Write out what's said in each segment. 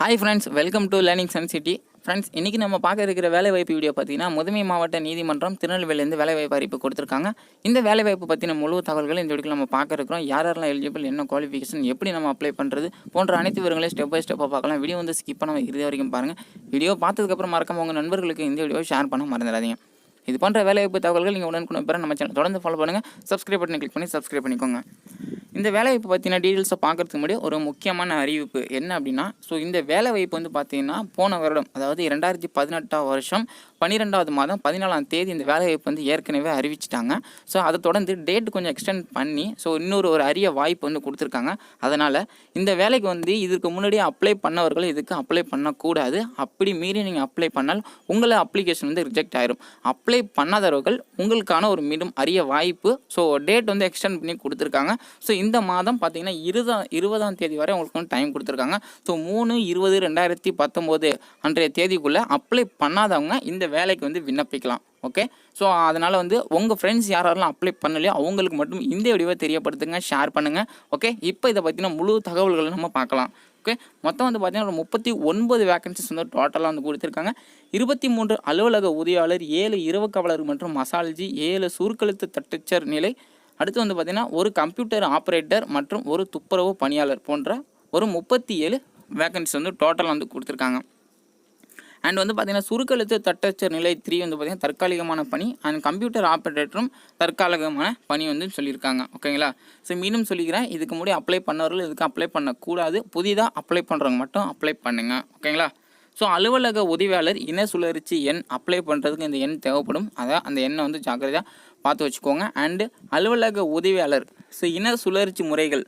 Hi friends welcome to learning sun city friends இன்றைக்கி நம்ம பார்க்க இருக்கிற வேலைவாய்ப்பு வீடியோ பார்த்தீங்கன்னா முதன்மை மாவட்ட நீதிமன்றம் திருநெல்வேலியிலேருந்து வேலைவாய்ப்பு அறிவிப்பு கொடுத்துருக்காங்க. இந்த வேலைவாய்ப்பு பற்றின முழு தகவல்களை இந்த வீடியோவில் நம்ம பார்க்க இருக்கிறோம். யார் யாரெல்லாம் எலிஜிபிள் என்ன குவாலிஃபிகேஷன் எப்படி நம்ம அப்ளை பண்ணுறது போன்ற அனைத்து விவரங்களையும் ஸ்டெப் பை ஸ்டெப்பாக பார்க்கலாம். வீடியோ வந்து ஸ்கிப் பண்ணாமல் இறுதி வரைக்கும் பாருங்கள் வீடியோ பார்த்ததுக்கப்புறம் மறக்காம உங்கள் நண்பர்களுக்கு இந்த வீடியோ ஷேர் பண்ண மறந்துடாதீங்க. இது போன்ற வேலைவாய்ப்பு தகவல்கள் நீங்கள் உடனுக்குடன் பெற நம்ம சேனல் தொடர்ந்து ஃபாலோ பண்ணுங்கள் சப்ஸ்கிரைப் பட்டனை கிளிக் பண்ணி சப்ஸ்கிரைப் பண்ணிக்கோங்க. இந்த வேலைவாய்ப்பு பற்றின டீட்டெயில்ஸை பார்க்குறதுக்கு முன்னாடி ஒரு முக்கியமான அறிவிப்பு. என்ன அப்படின்னா ஸோ இந்த வேலைவாய்ப்பு வந்து பார்த்தீங்கன்னா போன வருடம் அதாவது இரண்டாயிரத்தி பதினெட்டாம் வருஷம் பன்னிரெண்டாவது மாதம் பதினாலாம் தேதி இந்த வேலைவாய்ப்பு வந்து ஏற்கனவே அறிவிச்சிட்டாங்க. ஸோ அதை தொடர்ந்து டேட் கொஞ்சம் எக்ஸ்டெண்ட் பண்ணி ஸோ இன்னொரு ஒரு அரிய வாய்ப்பு வந்து கொடுத்துருக்காங்க. அதனால் இந்த வேலைக்கு வந்து இதுக்கு முன்னாடியே அப்ளை பண்ணவர்கள் இதுக்கு அப்ளை பண்ணக்கூடாது. அப்படி மீறி நீங்கள் அப்ளை பண்ணால் உங்களை அப்ளிகேஷன் வந்து ரிஜெக்ட் ஆயிரும். அப்ளை பண்ணாதவர்கள் உங்களுக்கான ஒரு மீண்டும் அரிய வாய்ப்பு ஸோ டேட் வந்து எக்ஸ்டெண்ட் பண்ணி கொடுத்துருக்காங்க. ஸோ இந்த மாதம் பார்த்தீங்கன்னா இருபதாம் இருபதாம் தேதி வரை உங்களுக்கு வந்து டைம் கொடுத்துருக்காங்க. ஸோ மூணு இருபது ரெண்டாயிரத்தி பத்தொம்போது அன்றைய தேதிக்குள்ளே அப்ளை பண்ணாதவங்க இந்த வேலைக்கு வந்து விண்ணப்பிக்கலாம். ஓகே ஸோ அதனால் வந்து உங்கள் ஃப்ரெண்ட்ஸ் யாரெல்லாம் அப்ளை பண்ணலையோ அவங்களுக்கு மட்டும் இந்த வீடியோவை தெரியப்படுத்துங்க ஷேர் பண்ணுங்கள் ஓகே இப்போ இதை பற்றின முழு தகவல்களை நம்ம பார்க்கலாம். ஓகே மொத்தம் வந்து பார்த்தீங்கன்னா ஒரு முப்பத்தி ஒன்பது வேகன்சிஸ் வந்து டோட்டலாக வந்து கொடுத்துருக்காங்க. இருபத்தி மூன்று அலுவலக உதவியாளர் ஏழு இரவு கவலர் மற்றும் மசாலஜி ஏழு சுருக்கெழுத்து தட்டச்சர் நிலை அடுத்து வந்து பார்த்திங்கன்னா ஒரு கம்ப்யூட்டர் ஆப்ரேட்டர் மற்றும் ஒரு துப்புரவு பணியாளர் போன்ற ஒரு முப்பத்தி ஏழு வேகன்சி வந்து டோட்டலாக வந்து கொடுத்துருக்காங்க. அண்ட் வந்து பார்த்திங்கன்னா சுருக்கெழுத்து தட்டச்சர் நிலை த்ரீ வந்து பார்த்திங்கன்னா தற்காலிகமான பணி அண்ட் கம்ப்யூட்டர் ஆப்ரேட்டரும் தற்காலிகமான பணி வந்து சொல்லியிருக்காங்க. ஓகேங்களா ஸோ மீண்டும் சொல்லிக்கிறேன் இதுக்கு முன்னாடி அப்ளை பண்ணவர்கள் இதுக்கு அப்ளை பண்ணக்கூடாது. புதிதாக அப்ளை பண்ணுறவங்க மட்டும் அப்ளை பண்ணுங்கள் ஓகேங்களா ஸோ அலுவலக உதவியாளர் இன சுழற்சி எண் அப்ளை பண்ணுறதுக்கு இந்த எண் தேவைப்படும். அதான் அந்த எண்ணை வந்து ஜாக்கிரதையாக பார்த்து வச்சுக்கோங்க. அண்டு அலுவலக உதவியாளர். ஸோ இன சுழற்சி முறைகள்.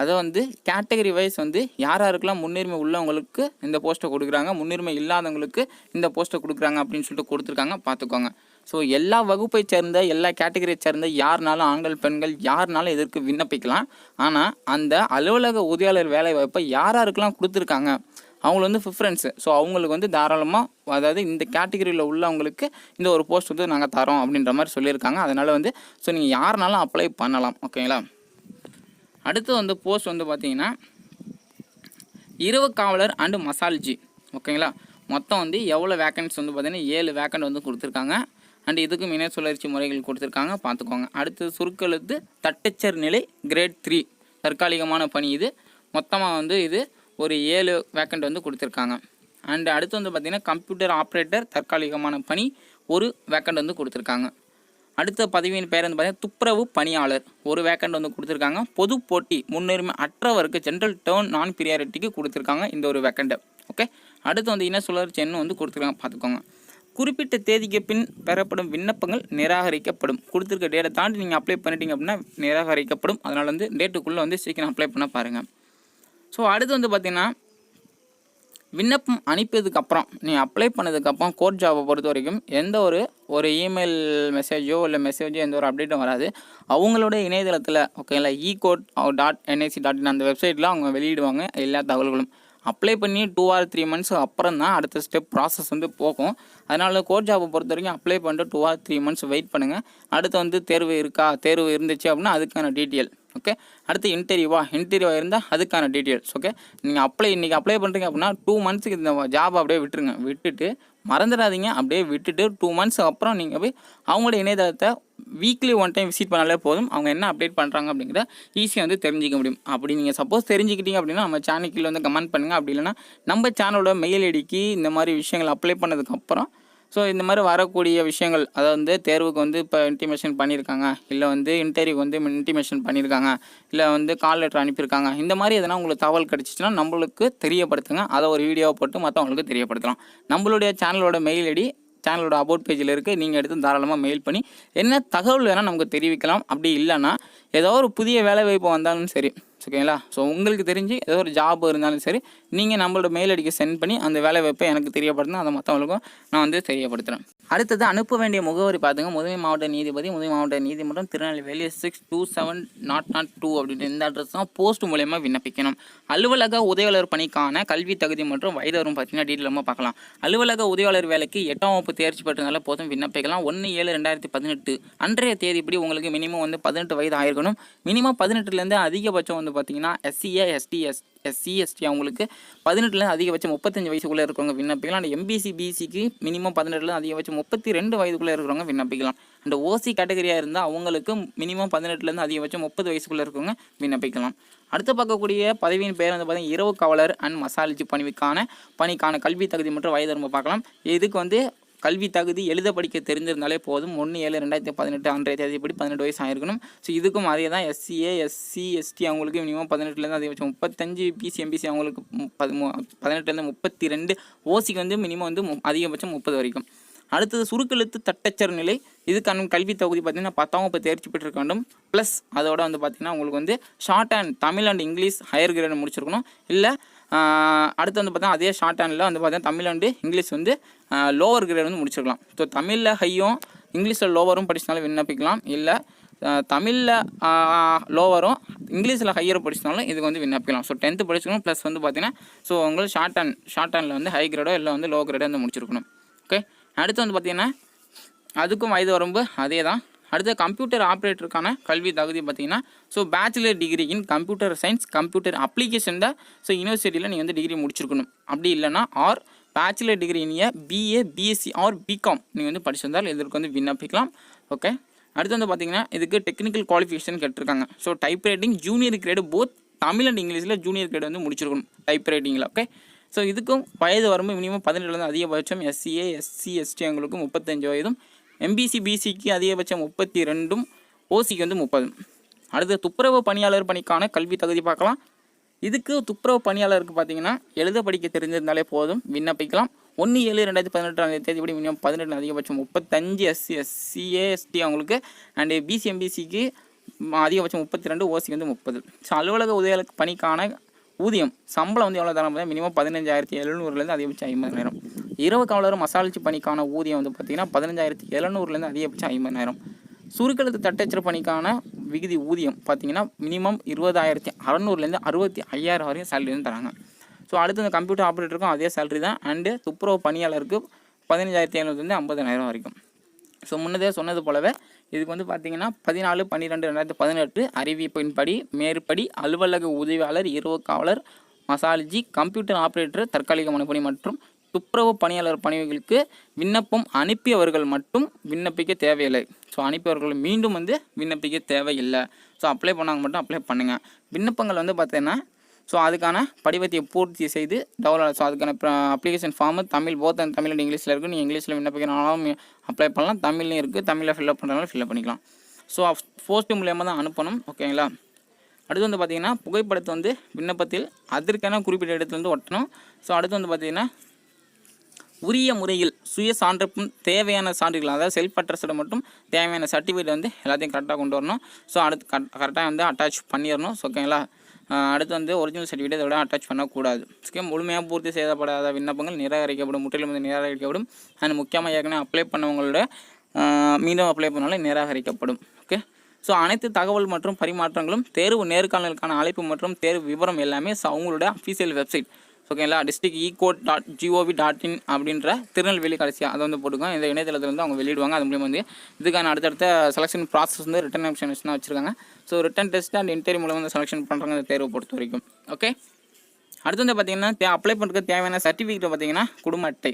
அதை வந்து கேட்டகரி வைஸ் வந்து யார் யாருக்கெல்லாம் முன்னுரிமை உள்ளவங்களுக்கு இந்த போஸ்ட்டை கொடுக்குறாங்க முன்னுரிமை இல்லாதவங்களுக்கு இந்த போஸ்ட்டை கொடுக்குறாங்க அப்படின்னு சொல்லிட்டு கொடுத்துருக்காங்க பார்த்துக்கோங்க. ஸோ எல்லா வகுப்பை சேர்ந்த எல்லா கேட்டகரியை சேர்ந்த யாருனாலும் ஆண்கள் பெண்கள் யாருனாலும் இதற்கு விண்ணப்பிக்கலாம். ஆனால் அந்த அலுவலக உதவியாளர் வேலை வாய்ப்பை யார் யாருக்கெல்லாம் கொடுத்துருக்காங்க அவங்களுக்கு வந்து ப்ரிஃபரன்ஸு ஸோ அவங்களுக்கு வந்து தாராளமாக அதாவது இந்த கேட்டகரியில் உள்ளவங்களுக்கு இந்த ஒரு போஸ்ட் வந்து நாங்கள் தரோம் அப்படின்ற மாதிரி சொல்லியிருக்காங்க. அதனால் வந்து ஸோ நீங்கள் யாருனாலும் அப்ளை பண்ணலாம். ஓகேங்களா அடுத்து வந்து போஸ்ட் வந்து பார்த்தீங்கன்னா இரவு காவலர் அண்டு மசால்ஜி ஓகேங்களா மொத்தம் வந்து எவ்வளோ வேக்கன்ஸ் வந்து பார்த்தீங்கன்னா ஏழு வேக்கண்ட் வந்து கொடுத்துருக்காங்க. அண்ட் இதுக்கும் இணைய சுழற்சி முறைகள் கொடுத்துருக்காங்க. பார்த்துக்கோங்க அடுத்து சுருக்கெழுத்து தட்டச்சர் நிலை கிரேட் த்ரீ தற்காலிகமான பணி இது. மொத்தமாக வந்து இது ஒரு ஏழு வேக்கண்ட் வந்து கொடுத்துருக்காங்க. அண்ட் அடுத்து வந்து பார்த்திங்கன்னா கம்ப்யூட்டர் ஆப்ரேட்டர் தற்காலிகமான பணி ஒரு வேக்கண்ட் வந்து கொடுத்துருக்காங்க. அடுத்த பதவியின் பேர் வந்து பார்த்தீங்கன்னா துப்புரவு பணியாளர் ஒரு வேக்கண்ட் வந்து கொடுத்துருக்காங்க. பொது போட்டி முன்னுரிமை அற்றவருக்கு ஜென்ரல் டேர்ன் நான் பிரியாரிட்டிக்கு கொடுத்துருக்காங்க இந்த ஒரு வேக்கண்ட்டை ஓகே அடுத்து வந்து இன சுழற்சி எண்ணு வந்து கொடுத்துருக்காங்க பார்த்துக்கோங்க குறிப்பிட்ட தேதிக்கு பின் பெறப்படும் விண்ணப்பங்கள் நிராகரிக்கப்படும். கொடுத்துருக்க டேட்டை தாண்டி நீங்கள் அப்ளை பண்ணிட்டீங்க அப்படின்னா நிராகரிக்கப்படும். அதனால் வந்து டேட்டுக்குள்ளே வந்து சீக்கிரம் அப்ளை பண்ண பாருங்கள் ஸோ அடுத்து வந்து பார்த்திங்கன்னா விண்ணப்பம் அனுப்பியதுக்கு அப்புறம் நீ அப்ளை பண்ணதுக்கப்புறம் கோர்ட் ஜாபை பொறுத்த வரைக்கும் எந்த ஒரு ஒரு இமெயில் மெசேஜோ இல்லை மெசேஜோ எந்த ஒரு அப்டேட்டும் வராது. அவங்களோட இணையதளத்தில் ஓகேங்களா e court dot NIC dot in அந்த வெப்சைட்டில் அவங்க வெளியிடுவாங்க எல்லா தகவல்களும். அப்ளை பண்ணி டூ ஆர் த்ரீ மந்த்ஸ் அப்புறம் தான் அடுத்த ஸ்டெப் ப்ராசஸ் வந்து போகும். அதனால் கோர்ட் ஜாபை பொறுத்த வரைக்கும் அப்ளை பண்ணிட்டு two or three months wait பண்ணுங்கள் அடுத்து வந்து தேர்வு இருக்கா? தேர்வு இருந்துச்சு அப்படின்னா அதுக்கான டீட்டெயில் ஓகே அடுத்து இன்டர்வியூவா இன்டர்வியூவாக இருந்தால் அதுக்கான டீட்டெயில்ஸ் ஓகே நீங்கள் அப்ளை இன்றைக்கி அப்ளை பண்ணுறீங்க அப்படின்னா டூ மந்த்ஸுக்கு இந்த ஜாப் அப்படியே விட்டுருங்க. விட்டுட்டு மறந்துடாதீங்க. அப்படியே விட்டுட்டு டூ மந்த்ஸ் அப்புறம் நீங்கள் போய் அவங்களோட இணையதளத்தை வீக்லி ஒன் டைம் விசிட் பண்ணாலே போதும். அவங்க என்ன அப்டேட் பண்ணுறாங்க அப்படிங்கிறத ஈஸியாக வந்து தெரிஞ்சிக்க முடியும். அப்படி நீங்கள் சப்போஸ் தெரிஞ்சுக்கிட்டீங்க அப்படின்னா நம்ம சேனல் கீழே வந்து கமெண்ட் பண்ணுங்கள் அப்படி இல்லைன்னா நம்ம சேனலோட மெயில் ஐடிக்கு இந்த மாதிரி விஷயங்கள் அப்ளை பண்ணதுக்கப்புறம் ஸோ இந்த மாதிரி வரக்கூடிய விஷயங்கள் அதாவது வந்து தேர்வுக்கு வந்து இப்போ இன்டிமேஷன் பண்ணியிருக்காங்க இல்லை வந்து இன்டர்வியூக்கு வந்து இன்டிமேஷன் பண்ணியிருக்காங்க இல்லை வந்து கால் லெட்டர் அனுப்பியிருக்காங்க இந்த மாதிரி எதனா உங்களுக்கு தகவல் கிடச்சிச்சின்னா நம்மளுக்கு தெரியப்படுத்துங்க. அதை ஒரு வீடியோவை போட்டு மற்றவங்களுக்கு தெரியப்படுத்தலாம். நம்மளுடைய சேனலோட மெயில் ஐடி சேனலோட அபவுட் பேஜில் இருக்குது நீங்கள் எடுத்து தாராளமாக மெயில் பண்ணி என்ன தகவல் வேணால் நமக்கு தெரிவிக்கலாம். அப்படி இல்லைன்னா ஏதோ ஒரு புதிய வேலை வாய்ப்பு வந்தாலும் சரி ஓகேங்களா ஸோ உங்களுக்கு தெரிஞ்சு ஏதோ ஒரு ஜாப் இருந்தாலும் சரி நீங்கள் நம்மளோட மெயில் அடிக்க சென்ட் பண்ணி அந்த வேலை வாய்ப்பை எனக்கு தெரியப்படுத்தினா அதை மற்றவங்களுக்கும் நான் வந்து தெரியப்படுத்துகிறேன் அடுத்தது அனுப்ப வேண்டிய முகவரி பார்த்துங்க. முதன்மை மாவட்ட நீதிபதி முதன்மை மாவட்ட நீதிமன்றம் Tirunelveli six two seven naught naught two அப்படின்ற இந்த அட்ரஸ் தான் போஸ்ட் மூலயமா விண்ணப்பிக்கணும். அலுவலக உதவியாளர் பணிக்கான கல்வி தகுதி மற்றும் வயது வரும் பார்த்தீங்கன்னா டீட்டெயிலாக பார்க்கலாம். அலுவலக உதவியாளர் வேலைக்கு எட்டாம் வகுப்பு தேர்ச்சி பெற்றனால போதும் விண்ணப்பிக்கலாம். ஒன்று ஏழு ரெண்டாயிரத்தி பதினெட்டு அன்றைய தேதிப்படி உங்களுக்கு மினிமம் வந்து பதினெட்டு வயது ஆயிருக்கணும். மினிமம் பதினெட்டுலேருந்து அதிகபட்சம் வந்து பார்த்தீங்கன்னா எஸ்சிஏ எஸ்டிஎஸ் எஸ்சி எஸ்டி அவங்களுக்கு பதினெட்டுலேருந்து அதிகபட்சம் முப்பத்தஞ்சு வயசுக்குள்ளே இருக்கிறவங்க விண்ணப்பிக்கலாம். அண்ட் எம்பிசி பிசிக்கு மினிமம் பதினெட்டுலேருந்து அதிகபட்சம் முப்பத்தி ரெண்டு வயதுக்குள்ளே இருக்கிறவங்க விண்ணப்பிக்கலாம். அண்ட் ஓசி கேட்டகரியாக இருந்தால் அவங்களுக்கு மினிமம் பதினெட்டுலேருந்து அதிகபட்சம் முப்பது வயசுக்குள்ளே இருக்கிறவங்க விண்ணப்பிக்கலாம். அடுத்து பார்க்கக்கூடிய பதவியின் பேர் வந்து பார்த்தீங்கன்னா இரவு காவலர் அண்ட் மசாலஜி பணிக்கான பணிக்கான கல்வி தகுதி மற்றும் வயது ரொம்ப பார்க்கலாம். இதுக்கு வந்து கல்வி தகுதி எழுத படிக்க தெரிஞ்சிருந்தாலே போதும். ஒன்று ஏழு ரெண்டாயிரத்தி பதினெட்டு அன்றைய தேதிப்படி பதினெட்டு வயசு ஆயிருக்கணும். ஸோ இதுக்கும் அதே தான் எஸ்சிஏ எஸ்சி எஸ்டி அவங்களுக்கு மினிமம் பதினெட்டுலேருந்து அதிகபட்சம் முப்பத்தஞ்சு பிசி எம்பிசி அவங்களுக்கு பதினெட்டுலேருந்து முப்பத்தி ரெண்டு ஓசிக்கு வந்து மினிமம் வந்து மு- அதிகபட்சம் முப்பது வரைக்கும். அடுத்தது சுருக்கெழுத்து தட்டச்சர் நிலை. இதுக்கான கல்வி தொகுதி பார்த்தீங்கன்னா பத்தாம் இப்போ தேர்ச்சி பெற்றிருக்க வேண்டும். ப்ளஸ் அதோட வந்து பார்த்தீங்கன்னா உங்களுக்கு வந்து shorthand Tamil and English higher grade முடிச்சிருக்கணும். இல்லை அடுத்து வந்து பார்த்தா அதே ஷார்ட் ஹேண்டில் வந்து பார்த்தா தமிழ் அண்டு இங்கிலீஷ் வந்து லோவர் கிரேட் வந்து முடிச்சிருக்கலாம். ஸோ தமிழில் ஹையும் இங்கிலீஷில் லோவரும் படிச்சனாலும் விண்ணப்பிக்கலாம். இல்லை தமிழில் லோவரும் இங்கிலீஷில் ஹையர் படிச்சினாலும் இதுக்கு வந்து விண்ணப்பிக்கலாம். ஸோ டென்த்து படிச்சுக்கணும் ப்ளஸ் வந்து பார்த்தீங்கன்னா ஸோ உங்களுக்கு ஷார்ட் ஹேண்ட் ஷார்ட் ஹேண்டில் வந்து ஹை கிரேடோ இல்லை வந்து லோ கிரேடோ வந்து முடிச்சிருக்கணும். ஓகே அடுத்து வந்து பார்த்தீங்கன்னா அதுக்கும் வயது வரம்பு அதே தான் அடுத்து கம்ப்யூட்டர் ஆப்ரேட்டருக்கான கல்வி தகுதி பார்த்தீங்கன்னா so bachelor degree in computer science computer application தான் ஸோ யூனிவர்சிட்டியில் நீங்கள் வந்து டிகிரி முடிச்சிருக்கணும். அப்படி இல்லைன்னா ஆர் பேச்சுலர் டிகிரி இனிய பிஏ பிஎஸ்சி ஆர் பிகாம் நீங்கள் வந்து படிச்சிருந்தால் இதற்கு வந்து விண்ணப்பிக்கலாம். ஓகே அடுத்து வந்து பார்த்தீங்கன்னா இதுக்கு டெக்னிக்கல் குவாலிஃபிகேஷன் கேட்டிருக்காங்க. So type writing junior grade both Tamil and இங்கிலீஷில் ஜூனியர் கிரேடு வந்து முடிச்சிருக்கணும் டைப் ரைட்டிங்கில் ஓகே ஸோ இதுக்கும் வயது வரம்பு மினிமம் பதினெட்டுலேருந்து அதிகபட்சம் எஸ்சிஏ எஸ்சி எஸ்டி அவங்களுக்கு முப்பத்தஞ்சு வயதும் எம்பிசி பிசிக்கு அதிகபட்சம் முப்பத்தி ரெண்டும் ஓசிக்கு வந்து முப்பது. அடுத்து துப்புரவு பணியாளர் பணிக்கான கல்வி தகுதி பார்க்கலாம். இதுக்கு துப்புரவு பணியாளருக்கு பார்த்தீங்கன்னா எழுத படிக்க தெரிஞ்சிருந்தாலே போதும். விண்ணப்பிக்கலாம். ஒன்று ஏழு ரெண்டாயிரத்தி பதினெட்டாம் தேதி படி மினிமம் பதினெட்டு அதிகபட்சம் முப்பத்தஞ்சு எஸ்சி எஸ்சிஏ எஸ்டி அவங்களுக்கு அண்டு பிசி எம்பிசிக்கு அதிகபட்சம் முப்பத்தி ரெண்டு ஓசிக்கு வந்து முப்பது. ஸோ அலுவலக உதவி பணிக்கான ஊதியம் சம்பளம் வந்து எவ்வளோ தரம் மினிமம் பதினஞ்சாயிரத்தி எழுநூறுலேருந்து அதிகபட்சம் ஐம்பதாயிரம். இரவு காவலரும் மசாலச்சி பணிக்கான ஊதியம் வந்து பார்த்திங்கன்னா பதினஞ்சாயிரத்தி எழுநூறுலேருந்து அதிகபட்சம் ஐம்பதாயிரம். சுருக்கெழுத்து தட்டச்சிற பணிக்கான விகுதி ஊதியம் பார்த்தீங்கன்னா மினிமம் இருபதாயிரத்தி அறநூறுலேருந்து அறுபத்தி ஐயாயிரம் வரையும் சேலரி வந்து தராங்க. ஸோ அடுத்து இந்த கம்ப்யூட்டர் ஆப்ரேட்டருக்கும் அதே சேலரி தான். அண்டு துப்புரவு பணியாளருக்கு பதினஞ்சாயிரத்தி ஐநூறுலேருந்து ஐம்பதாயிரம் வரைக்கும். ஸோ முன்னதே சொன்னது போலவே இதுக்கு வந்து பார்த்தீங்கன்னா பதினாலு பன்னிரெண்டு ரெண்டாயிரத்தி பதினெட்டு அறிவிப்பின்படி மேற்படி அலுவலக உதவியாளர் இரவு காவலர் மசாலஜி கம்ப்யூட்டர் ஆப்ரேட்டர் தற்காலிக மனுப்பணி மற்றும் துப்புரவு பணியாளர் பணிகளுக்கு விண்ணப்பம் அனுப்பியவர்கள் மட்டும் விண்ணப்பிக்க தேவையில்லை. ஸோ அனுப்பியவர்கள் மீண்டும் வந்து விண்ணப்பிக்க தேவையில்லை. ஸோ அப்ளை பண்ணாங்க மட்டும் அப்ளை பண்ணுங்கள் விண்ணப்பங்கள் வந்து பார்த்தீங்கன்னா ஸோ அதுக்கான படிவத்தை பூர்த்தி செய்து டவுன்லோட் ஸோ அதுக்கான application form Tamil both and Tamil இங்கிலீஷில் இருக்குது நீங்கள் இங்கிலீஷில் விண்ணப்பிக்கிறனாலும் அப்ளை பண்ணலாம். தமிழ்லையும் இருக்குது தமிழில் ஃபில்அப் பண்ணுறதுனால ஃபில்அப் பண்ணிக்கலாம். ஸோ போஸ்ட் மூலியமாக தான் அனுப்பணும். ஓகேங்களா அடுத்து வந்து பார்த்தீங்கன்னா புகைப்படத்தை வந்து விண்ணப்பத்தில் அதற்கான குறிப்பிட்ட இடத்துல வந்து ஒட்டணும். ஸோ அடுத்து வந்து பார்த்தீங்கன்னா உரிய முறையில் சுய சான்றுக்கும் தேவையான சான்றுகள் அதாவது செல்ஃப் அட்ரஸோட மட்டும் தேவையான சர்டிஃபிகேட் வந்து எல்லாத்தையும் கரெக்டாக கொண்டு வரணும். ஸோ அடுத்து கரெக்டாக வந்து அட்டாச் பண்ணிடணும் ஸோ ஓகேங்களா அடுத்து வந்து ஒரிஜினல் சர்டிஃபிகேட் இதோட அட்டாச் பண்ணக்கூடாது. ஓகே முழுமையாக பூர்த்தி செய்யப்படாத விண்ணப்பங்கள் நிராகரிக்கப்படும் முற்றிலும் வந்து நிராகரிக்கப்படும். அண்ட் முக்கியமாக ஏற்கனவே அப்ளை பண்ணவங்களோட மீண்டும் அப்ளை பண்ணாலும் நிராகரிக்கப்படும். ஓகே ஸோ அனைத்து தகவல் மற்றும் பரிமாற்றங்களும் தேர்வு நேர்காணலுக்கான அழைப்பு மற்றும் தேர்வு விவரம் எல்லாமே ஸோ அவங்களோட அஃபீஷியல் வெப்சைட் ஓகேங்களா? District e court dot G O V dot in அப்படின்ற திருநெல்வேலி கடைசியாக அதை வந்து போட்டுக்கோங்க. இந்த இணையதளத்தில் வந்து அவங்க வெளியிடுவாங்க. அது மூலியமாக வந்து இதுக்கான அடுத்தடுத்த செலெக்ஷன் ப்ராசஸ் வந்து ரிட்டன் ஆப்ஷன் தான் வச்சுருக்காங்க. So written test and interview மூலம் வந்து செலெக்ஷன் பண்ணுறாங்க இந்த தேர்வை பொறுத்த வரைக்கும். ஓகே அடுத்து வந்து பார்த்தீங்கன்னா தே அப்ளை பண்ணுறதுக்கு தேவையான சர்டிஃபிகேட் பார்த்தீங்கன்னா குடும்ப அட்டை.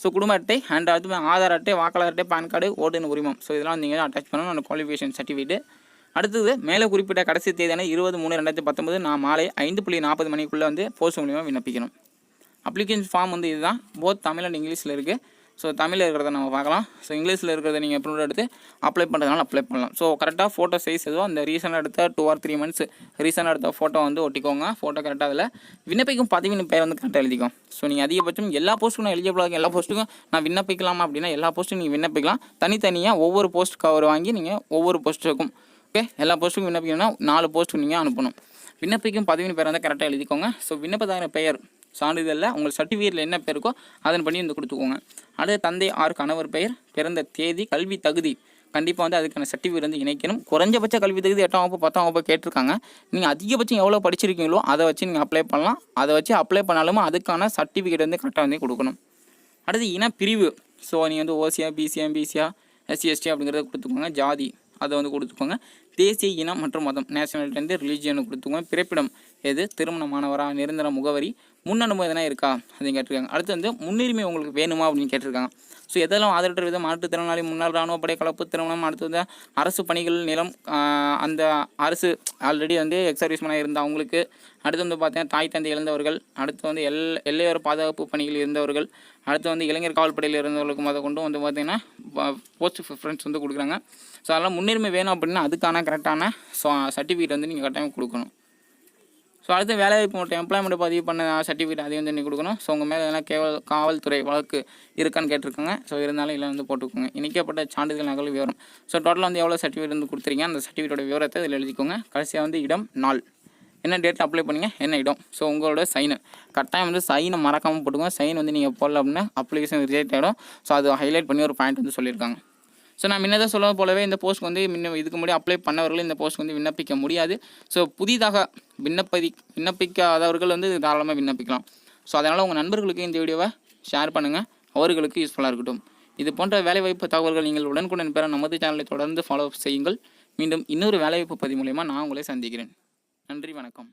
ஸோ குடும்ப அட்டை அண்ட் அடுத்து ஆதார் அட்டை வாக்காளர் அட்டை பான் கார்டு ஓட்டுநர் உரிமம். ஸோ இதெல்லாம் நீங்கள் அட்டாச் பண்ணணும். அந்த குவாலிஃபிகேஷன் சர்டிஃபிகேட் அடுத்தது மேலே குறிப்பிட்ட கடைசி தேதியான இருபது மூணு ரெண்டாயிரத்தி பத்தொம்பது நான் மாலை ஐந்து புள்ளி நாற்பது மணிக்குள்ளே வந்து போஸ்ட் மூலியமாக விண்ணப்பிக்கணும். அப்ளிகேஷன் ஃபார்ம் வந்து இதுதான். போத் தமிழ் அண்ட் இங்கிலீஷில் இருக்குது ஸோ தமிழில் இருக்கிறத நம்ம பார்க்கலாம். ஸோ இங்கிலீஷில் இருக்கிறத நீங்கள் ப்ரிண்ட் எடுத்து அப்ளை பண்ணுறதுனால அப்ளை பண்ணலாம். ஸோ கரெக்டாக ஃபோட்டோ சைஸ் எதுவோ அந்த ரீசனாக எடுத்த டூ ஆர் த்ரீ மந்த்ஸ் ரீசனாக எடுத்த ஃபோட்டோ வந்து ஒட்டிக்கோங்க. ஃபோட்டோ கரெக்டாக அதில். விண்ணப்பிக்கும் பதவியின் பேர் வந்து கரெக்டாக எழுதிக்கும் ஸோ நீங்கள் அதிகபட்சம் எல்லா போஸ்ட்டுக்கும் நான் எலிஜிபிளாக எல்லா போஸ்ட்டுக்கும் நான் விண்ணப்பிக்கலாமா அப்படின்னா எல்லா போஸ்ட்டும் நீங்கள் விண்ணப்பிக்கலாம். தனித்தனியாக ஒவ்வொரு போஸ்ட் கவர் வாங்கி நீங்கள் ஒவ்வொரு போஸ்ட்டுக்கும் ஓகே எல்லா போஸ்ட்டுக்கும் விண்ணப்பிக்கணும்னா நாலு போஸ்ட்டுக்கு நீங்கள் அனுப்பணும். விண்ணப்பிக்கும் பதவியின் பேர் வந்து கரெக்டாக எழுதிக்கோங்க. ஸோ விண்ணப்பதார பெயர் சான்றிதழில் உங்கள் சர்டிஃபிகேட்டில் என்ன பேர் இருக்கோ அதன் பண்ணி வந்து கொடுத்துக்கோங்க. அடுத்து தந்தை ஆறு கணவர் பெயர் பிறந்த தேதி கல்வி தகுதி. கண்டிப்பாக வந்து அதுக்கான சர்டிஃபிகேட் வந்து இணைக்கணும். குறைஞ்சபட்ச கல்வி தகுதி எட்டாம் வகுப்பு பத்தாம் வகுப்பு கேட்டிருக்காங்க. நீங்கள் அதிகபட்சம் எவ்வளோ படிச்சிருக்கீங்களோ அதை வச்சு நீங்கள் அப்ளை பண்ணலாம். அதை வச்சு அப்ளை பண்ணாலும் அதுக்கான சர்டிஃபிகேட் வந்து கரெக்டாக வந்து கொடுக்கணும். அடுத்து இன பிரிவு ஸோ நீங்கள் வந்து ஓசியா பிசியா பிசியா எஸ்சி எஸ்டி அப்படிங்கிறத கொடுத்துக்கோங்க. ஜாதி. அதை வந்து கொடுத்துக்கோங்க. தேசிய இனம் மற்றும் மதம். நேஷனாலிட்டி வந்து ரிலீஜியன் கொடுத்துக்கோங்க. பிறப்பிடம் எது? திருமணமானவரா? நிரந்தர முகவரி? முன் அனுபவம் எதனா இருக்கா? அப்படின்னு கேட்டிருக்காங்க. அடுத்து வந்து முன்னுரிமை உங்களுக்கு வேணுமா? அப்படின்னு கேட்டிருக்காங்க. ஸோ எதெல்லாம் ஆதரவற்ற விதம்? மாற்றுத்திறனாளி முன்னாள் ராணுவ படை கலப்பு திருமணம் அடுத்து வந்து அரசு பணிகள் நிலம் அந்த அரசு ஆல்ரெடி வந்து எக்ஸர்வீஸ்மனாக இருந்த அவங்களுக்கு. அடுத்து வந்து பார்த்தீங்கன்னா தாய் தந்தை இழந்தவர்கள். அடுத்து வந்து எல் எல்லையோர பாதுகாப்பு பணியில் இருந்தவர்கள். அடுத்து வந்து இளைஞர் காவல்படையில் இருந்தவர்களுக்கு முத கொண்டு வந்து பார்த்தீங்கன்னா போஸ்ட் ப்ரிஃபரன்ஸ் வந்து கொடுக்குறாங்க. ஸோ அதெல்லாம் முன்னுரிமை வேணும் அப்படின்னா அதுக்கான கரெக்டான சர்டிஃபிகேட் வந்து நீங்கள் கட்டாயம் கொடுக்கணும். ஸோ அடுத்து வேலைவாய்ப்பு மற்றும் எம்ப்ளாய்மெண்ட் பதிவு பண்ண சர்டிஃபிகேட் அதையும் வந்து நீங்கள் கொடுக்கணும். ஸோ உங்கள் மேலே எதனா கேவல் காவல்துறை வழக்கு இருக்கான்னு கேட்டிருக்காங்க. ஸோ இருந்தாலும் இல்லை வந்து போட்டுக்கோங்க. இணைக்கப்பட்ட சான்றிதழ் நகல் விவரம். ஸோ டோட்டலாக வந்து எவ்வளோ சர்டிஃபிகேட் வந்து கொடுத்துருங்க அந்த சர்டிஃபிகேட்டோட விவரத்தை இதில் எழுதிக்கோங்க. கடைசியாக வந்து இடம் நாள். என்ன டேட் அப்ளை பண்ணீங்க? என்ன இடம்? ஸோ உங்களோட சைனு கட்டாயம் வந்து சைனை மறக்காமல் போட்டுக்கோங்க. சைன் வந்து நீங்கள் போடல அப்படின்னா அப்ளிகேஷன் ரிஜெக்ட் ஆகிடும் ஸோ அது ஹைலைட் பண்ணி ஒரு பாயிண்ட் வந்து சொல்லியிருக்காங்க. ஸோ நான் முன்னதான் சொல்ல போலவே இந்த போஸ்ட் வந்து முன்ன இதுக்கு முன்னாடி அப்ளை பண்ணவர்கள் இந்த போஸ்ட் வந்து விண்ணப்பிக்க முடியாது. ஸோ புதிதாக விண்ணப்பதி விண்ணப்பிக்காதவர்கள் வந்து தாராளமாக விண்ணப்பிக்கலாம். ஸோ அதனால் உங்கள் நண்பர்களுக்கு இந்த வீடியோவை ஷேர் பண்ணுங்கள் அவர்களுக்கு யூஸ்ஃபுல்லாக இருக்கட்டும். இது போன்ற வேலைவாய்ப்பு தகவல்கள் நீங்கள் உடனுக்குடன் பெற நமது சேனலை தொடர்ந்து ஃபாலோ செய்யுங்கள். மீண்டும் இன்னொரு வேலைவாய்ப்பு பதிவு மூலயமா நான் உங்களை சந்திக்கிறேன். நன்றி வணக்கம்.